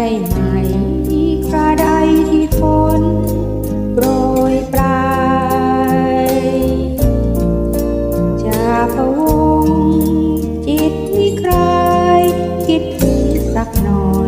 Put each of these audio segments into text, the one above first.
ได้ไหมกระไดที่ฝนโปรยปลายจะพะวงจิตวิคลายคิดสักหน่อย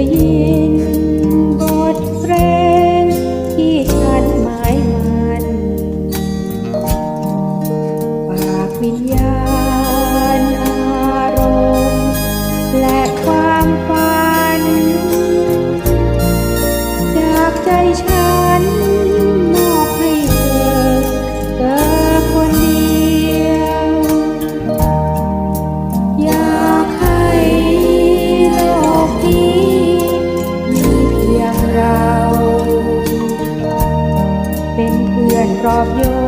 回忆。 รอบโย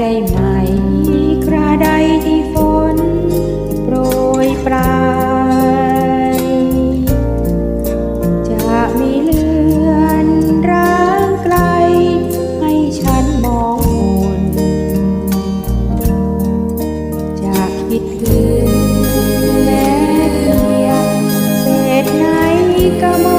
ได้ไหมกระใดที่ฝนโปรยปลาย จะมีเลือนร้างไกล ให้ฉันมองมนจะคิดถึงแม้เพียงเศษไหนก็